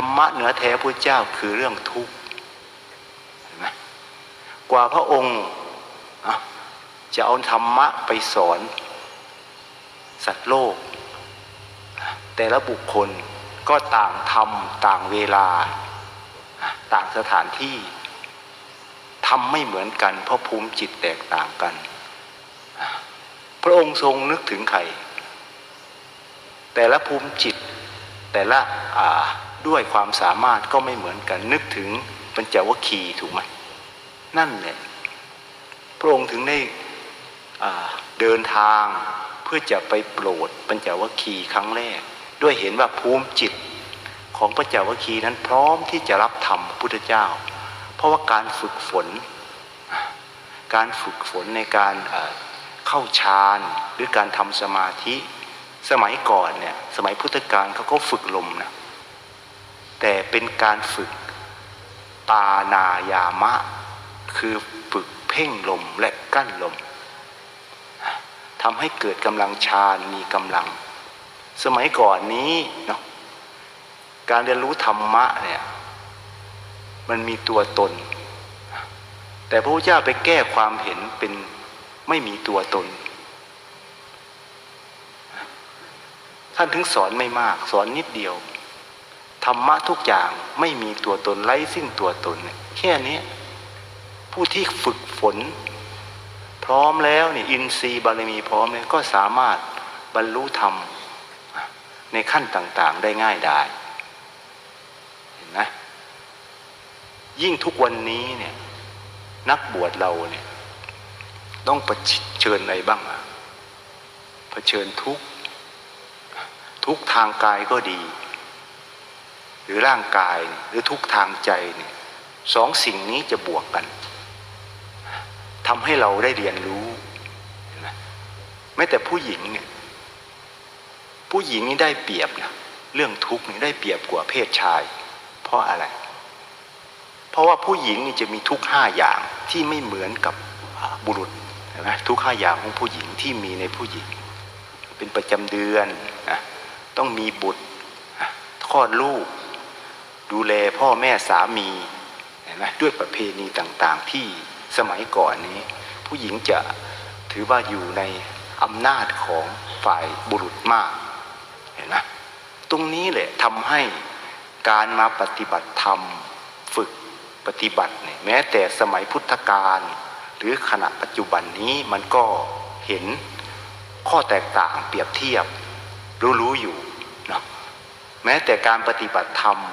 รรมะเหนือแท้พระเจ้าคือเรื่องทุกข์ไหมกว่าพระองค์จะเอาธรรมะไปสอน สัตว์โลก แต่ละบุคคลก็ต่างทำต่างเวลา ต่างสถานที่ทำไม่เหมือนกัน เพราะภูมิจิตแตกต่างกัน พระองค์ทรงนึกถึงใครแต่ละภูมิจิตแต่ละอ่า ด้วยความสามารถก็ไม่เหมือนกันนึกถึงปัญจวัคคีย์ถูกไหมนั่นแหละพระองค์ถึงได้เดินทางเพื่อจะไปโปรดปัญจวัคคีย์ครั้งแรก ด้วยเห็นว่าภูมิจิตของปัญจวัคคีย์นั้นพร้อมที่จะรับธรรมพุทธเจ้า เพราะว่าการฝึกฝน การฝึกฝนในการเข้าฌานหรือการทำสมาธิสมัยก่อนเนี่ยสมัยพุทธกาลเขาก็ฝึกลมนะ แต่เป็นการฝึกปานายามะ คือฝึกเพ่งลมและกั้นลมทำให้เกิดกำลังฌานมีกำลัง สมัยก่อนนี้เนาะการเรียนรู้ธรรมะเนี่ยมันมีตัวตน แต่พระพุทธเจ้าไปแก้ความเห็นเป็นไม่มีตัวตน ท่านถึงสอนไม่มากสอนนิดเดียว ธรรมะทุกอย่างไม่มีตัวตนไร้ซึ่งตัวตน แค่นี้ผู้ที่ฝึกฝน พร้อมแล้วเนี่ยอินทรีย์บารมีพร้อมเนี่ยก็สามารถบรรลุธรรมในขั้นต่างๆได้ง่ายได้เห็นไหมยิ่งทุกวันนี้เนี่ยนักบวชเราเนี่ยต้องเผชิญอะไรบ้างอะเผชิญทุกทุกทางกายก็ดี หรือร่างกายหรือทุกทางใจเนี่ยสองสิ่งนี้จะบวกกันทำให้เราได้เรียนรู้ไมแม้แต่ผู้หญิงเนี่ยผู้หญิงนี่ได้เปรียบนะเรื่องทุกข์นี่ได้เปรียบกว่าเพศชาย เพราะอะไร เพราะว่าผู้หญิงนี่จะมีทุกข์ห้าอย่างที่ไม่เหมือนกับบุรุษนไหมทุกข์ห้าอย่างของผู้หญิงที่มีในผู้หญิง เป็นประจำเดือนนะต้องมีบุตรคลอดลูก ดูแลพ่อแม่สามีเห็นไหมด้วยประเพณีต่างๆที่สมัยก่อนนี้ ผู้หญิงจะถือว่าอยู่ในอำนาจของฝ่ายบุรุษมากเห็นไหมตรงนี้แหละทำให้การมาปฏิบัติธรรมฝึกปฏิบัติเนี่ยแม้แต่สมัยพุทธกาลหรือขณะปัจจุบันนี้มันก็เห็นข้อแตกต่างเปรียบเทียบรู้ๆอยู่เนาะแม้แต่การปฏิบัติธรรม